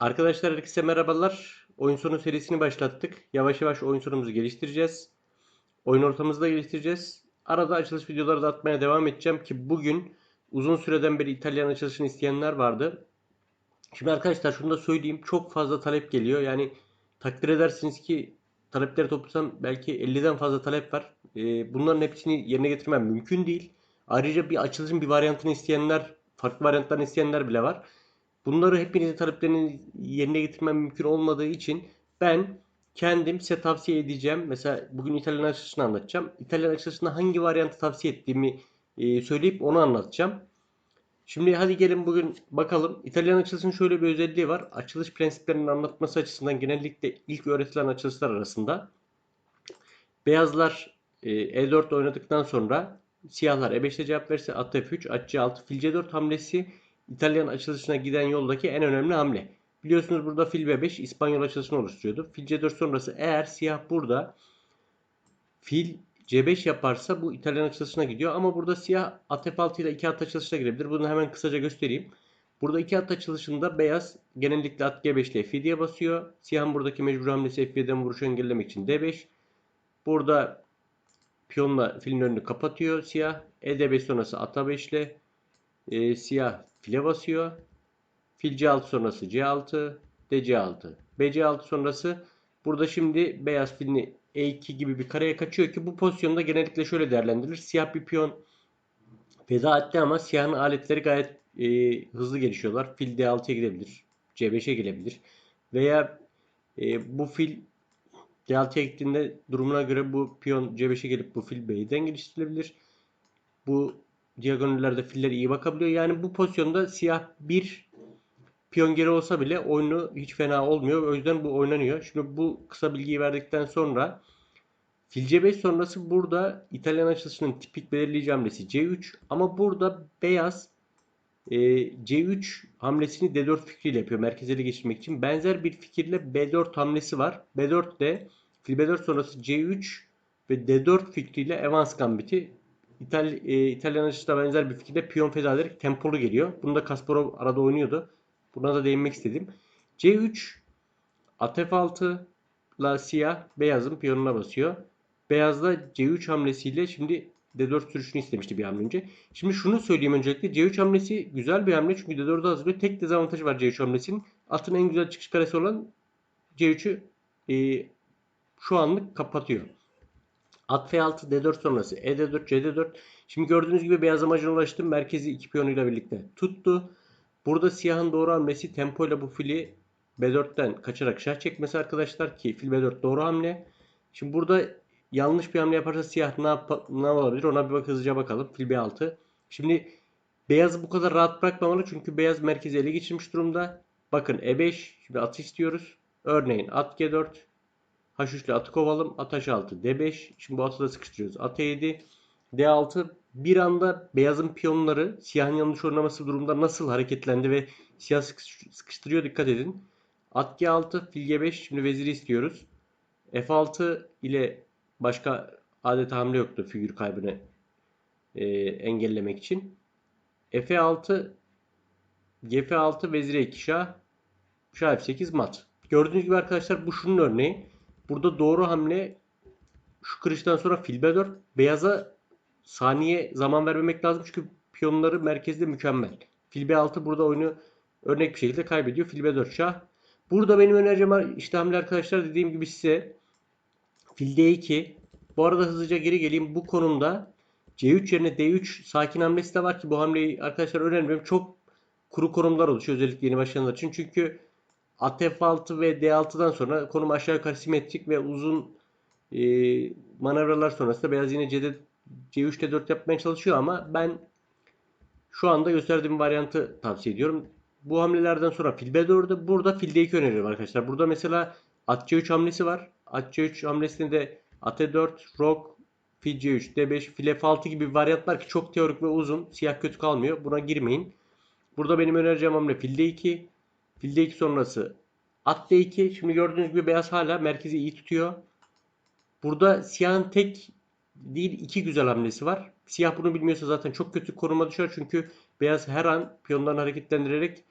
Arkadaşlar herkese merhabalar. Oyun sonu serisini başlattık. Yavaş yavaş oyun sonumuzu geliştireceğiz. Oyun ortamımızı da geliştireceğiz. Arada açılış videoları da atmaya devam edeceğim ki bugün uzun süreden beri İtalyan açılışını isteyenler vardı. Şimdi arkadaşlar şunu da söyleyeyim. Çok fazla talep geliyor. Yani takdir edersiniz ki talepleri toplasam belki 50'den fazla talep var. Ee, bunların hepsini yerine getirmem mümkün değil. Ayrıca bir açılışın bir varyantını isteyenler, farklı varyantlarını isteyenler bile var. Bunları hepinizin taleplerini yerine getirmem mümkün olmadığı için ben kendim size tavsiye edeceğim. Mesela bugün İtalyan açılışını anlatacağım. İtalyan açılışında hangi varyantı tavsiye ettiğimi e, söyleyip onu anlatacağım. Şimdi hadi gelin bugün bakalım. İtalyan açılışının şöyle bir özelliği var. Açılış prensiplerinin anlatması açısından genellikle ilk öğretilen açılışlar arasında beyazlar e, E4 oynadıktan sonra siyahlar E5'te cevap verirse at F3, at C6, fil C4 hamlesi İtalyan açılışına giden yoldaki en önemli hamle. Biliyorsunuz burada fil B5 İspanyol açılışını oluşturuyordu. Fil C4 sonrası eğer siyah burada fil C5 yaparsa bu İtalyan açılışına gidiyor. Ama burada siyah at F6 ile 2 at açılışına girebilir. Bunu hemen kısaca göstereyim. Burada 2 at açılışında beyaz genellikle at G5 ile F7'ye basıyor. Siyahın buradaki mecbur hamlesi F7'den vuruşu engellemek için D5. Burada piyonla filin önünü kapatıyor siyah. ED5 sonrası at A5 ile e, siyah file basıyor. Fil C6 sonrası C6, DC6, BC6 sonrası burada şimdi beyaz filini E2 gibi bir kareye kaçıyor ki bu pozisyonda genellikle şöyle değerlendirilir. Siyah bir piyon feda etti ama siyahın aletleri gayet e, hızlı gelişiyorlar. Fil D6'ya gidebilir. C5'e gelebilir. Veya e, bu fil D6'ya gittiğinde durumuna göre bu piyon C5'e gelip bu fil B'den geliştirilebilir. Bu diagonallerde filler iyi bakabiliyor. Yani bu pozisyonda siyah bir piyon geri olsa bile oyunu hiç fena olmuyor. O yüzden bu oynanıyor. Şimdi bu kısa bilgiyi verdikten sonra fil C5 sonrası burada İtalyan açılışının tipik belirleyici hamlesi C3 ama burada beyaz e, C3 hamlesini D4 fikriyle yapıyor merkeze ele geçirmek için. Benzer bir fikirle B4 hamlesi var. B4 de fil B4 sonrası C3 ve D4 fikriyle Evans Gambit'i İtal e, İtalyan açısına benzer bir fikirde piyon feda ederek tempolu geliyor. Bunu da Kasparov arada oynuyordu. Buna da değinmek istedim. C3 at F6 la siyah beyazın piyonuna basıyor. Beyaz da C3 hamlesiyle şimdi D4 sürüşünü istemişti bir hamle önce. Şimdi şunu söyleyeyim öncelikle. C3 hamlesi güzel bir hamle çünkü D4'ü hazırlıyor. Tek dezavantajı var C3 hamlesinin. Atın en güzel çıkış karesi olan C3'ü e, şu anlık kapatıyor. At F6 D4 sonrası E4 C4. Şimdi gördüğünüz gibi beyaz amacına ulaştım. Merkezi iki piyonuyla birlikte tuttu. Burada siyahın doğru hamlesi tempoyla bu fili B4'ten kaçarak şah çekmesi arkadaşlar ki fil B4 doğru hamle. Şimdi burada yanlış bir hamle yaparsa siyah ne, yap ne olabilir ona bir bak hızlıca bakalım. Fil B6. Şimdi beyazı bu kadar rahat bırakmamalı çünkü beyaz merkezi ele geçirmiş durumda. Bakın E5 şimdi at istiyoruz. Örneğin at G4 H3 ile atı kovalım. At H6 D5. Şimdi bu atı da sıkıştırıyoruz. At E7 D6 bir anda beyazın piyonları siyahın yanlış oynaması durumda nasıl hareketlendi ve siyah sıkıştırıyor dikkat edin. At G6 fil G5 şimdi veziri istiyoruz. F6 ile başka adeta hamle yoktu figür kaybını e, engellemek için. F6 Gf6 vezire 2 şah şah F8 mat. Gördüğünüz gibi arkadaşlar bu şunun örneği. Burada doğru hamle şu kırıştan sonra fil B4. Beyaza saniye zaman vermemek lazım çünkü piyonları merkezde mükemmel. Fil B6 burada oyunu örnek bir şekilde kaybediyor. Fil B4 şah. Burada benim önereceğim işte hamle arkadaşlar dediğim gibi size fil D2. Bu arada hızlıca geri geleyim. Bu konumda C3 yerine D3 sakin hamlesi de var ki bu hamleyi arkadaşlar önermiyorum. Çok kuru konumlar oluşuyor özellikle yeni başlayanlar için. Çünkü at F6 ve D6'dan sonra konum aşağı yukarı simetrik ve uzun e, manevralar sonrasında beyaz yine C'de C3 D4 yapmaya çalışıyor ama ben şu anda gösterdiğim varyantı tavsiye ediyorum. Bu hamlelerden sonra fil B4'de burada fil D2 öneriyorum arkadaşlar. Burada mesela at C3 hamlesi var. At C3 hamlesinde de at E4, rok, fil C3, D5, fil F6 gibi bir varyant var ki çok teorik ve uzun. Siyah kötü kalmıyor. Buna girmeyin. Burada benim önereceğim hamle fil D2. Fil D2 sonrası at D2. Şimdi gördüğünüz gibi beyaz hala merkezi iyi tutuyor. Burada siyahın tek değil iki güzel hamlesi var. Siyah bunu bilmiyorsa zaten çok kötü konuma düşer. Çünkü beyaz her an piyonlarını hareketlendirerek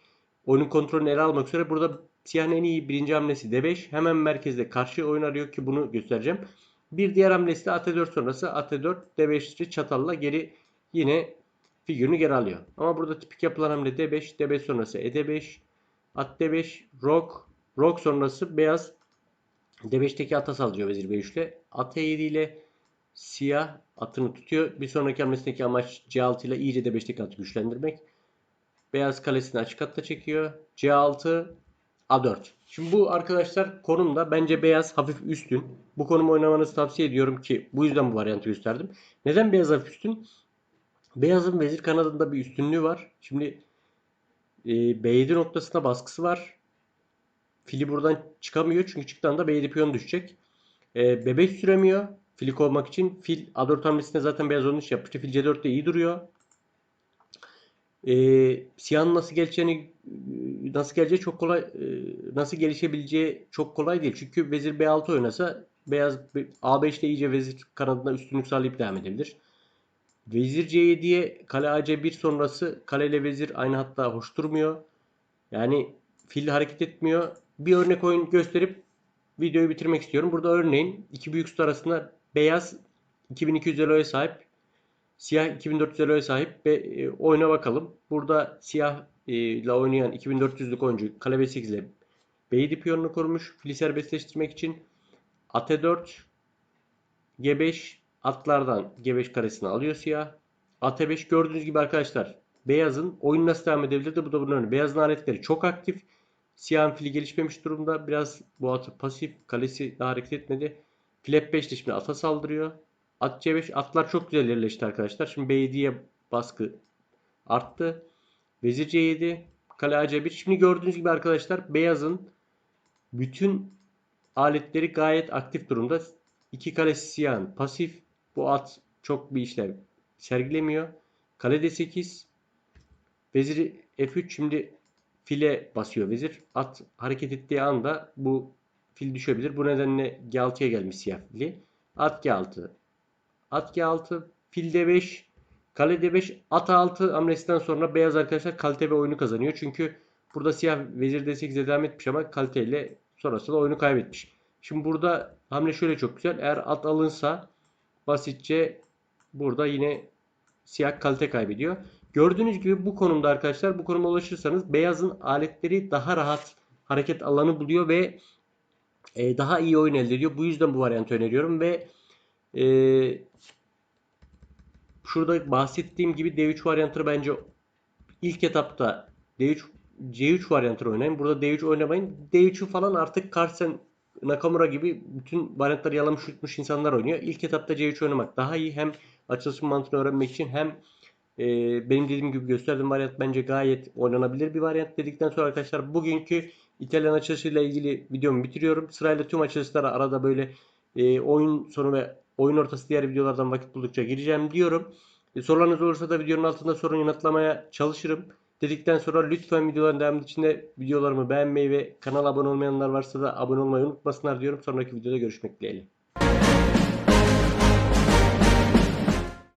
oyunun kontrolünü ele almak üzere burada Siyahın en iyi birinci hamlesi D5. Hemen merkezde karşı oyun arıyor ki bunu göstereceğim. Bir diğer hamlesi de AT4 sonrası AT4 D5'li çatalla geri yine figürünü geri alıyor. Ama burada tipik yapılan hamle D5, D5 sonrası ED5, at D5, rok, rok sonrası beyaz D5'teki ata saldırıyor vezir B3 ile. At E7 ile siyah atını tutuyor. Bir sonraki hamlesindeki amaç C6 ile iyice D5'teki atı güçlendirmek. Beyaz kalesini açık hatta çekiyor. C6 A4. Şimdi bu arkadaşlar konumda bence beyaz hafif üstün. Bu konumu oynamanızı tavsiye ediyorum ki bu yüzden bu varyantı gösterdim. Neden beyaz hafif üstün? Beyazın vezir kanadında bir üstünlüğü var. Şimdi e, B7 noktasına baskısı var. Fili buradan çıkamıyor çünkü çıktığında B7 piyon düşecek. E, bebek süremiyor. Fili kovmak için. Fil A4 hamlesinde zaten beyaz onun iş yapmıştı. Fil C4'te iyi duruyor. E, siyahın nasıl geleceğini nasıl geleceği çok kolay e, nasıl gelişebileceği çok kolay değil. Çünkü vezir B6 oynasa beyaz A5'te iyice vezir kanadına üstünlük sağlayıp devam edebilir. Vezir C7'ye kale AC1 sonrası kale ile vezir aynı hatta hoş durmuyor. Yani fil hareket etmiyor. Bir örnek oyun gösterip videoyu bitirmek istiyorum. Burada örneğin iki büyük sütun arasında beyaz 2200 eloya sahip, siyah 2400 eloya sahip ve e, oyuna bakalım. Burada siyah e, ile oynayan 2400'lük oyuncu kale B8 ile B7 piyonunu kurmuş. Fili serbestleştirmek için AT4 G5 atlardan G5 karesini alıyor siyah. AT5 gördüğünüz gibi arkadaşlar beyazın oyun nasıl devam edebilirdi? Bu da bunun örneği. Beyazın aletleri çok aktif. Siyahın fili gelişmemiş durumda. Biraz bu atı pasif. Kalesi daha hareket etmedi. Fil 5 şimdi ata saldırıyor. At C5 atlar çok güzel yerleşti arkadaşlar. Şimdi B7'ye baskı arttı. Vezir C7 kale AC1. Şimdi gördüğünüz gibi arkadaşlar beyazın bütün aletleri gayet aktif durumda. İki kalesi siyahın pasif. Bu at çok bir işlev sergilemiyor. Kale D8. Vezir F3 şimdi file basıyor vezir. At hareket ettiği anda bu fil düşebilir. Bu nedenle G6'ya gelmiş siyah fili. At G6. At G6. Fil D5. Kale D5. At A6 hamlesinden sonra beyaz arkadaşlar kalite ve oyunu kazanıyor. Çünkü burada siyah vezir D8'e devam etmiş ama kaliteyle sonrasında oyunu kaybetmiş. Şimdi burada hamle şöyle çok güzel. Eğer at alınsa basitçe burada yine siyah kalite kaybediyor. Gördüğünüz gibi bu konumda arkadaşlar bu konuma ulaşırsanız beyazın aletleri daha rahat hareket alanı buluyor ve e, daha iyi oyun elde ediyor. Bu yüzden bu varyantı öneriyorum ve e, şurada bahsettiğim gibi D3 varyantını bence ilk etapta D3 C3 varyantını oynayın. Burada D3 oynamayın. D3'ü falan artık Carlsen Nakamura gibi bütün varyantları yalamış yutmuş insanlar oynuyor. İlk etapta C3 oynamak daha iyi. Hem açılış mantığını öğrenmek için hem e, benim dediğim gibi gösterdiğim varyant bence gayet oynanabilir bir varyant dedikten sonra arkadaşlar bugünkü İtalyan açılışıyla ilgili videomu bitiriyorum. Sırayla tüm açılışlara arada böyle e, oyun sonu ve oyun ortası diğer videolardan vakit buldukça gireceğim diyorum. E, sorularınız olursa da videonun altında sorun yanıtlamaya çalışırım. Dedikten sonra lütfen videoların devamı içinde videolarımı beğenmeyi ve kanala abone olmayanlar varsa da abone olmayı unutmasınlar diyorum. Sonraki videoda görüşmek dileğiyle.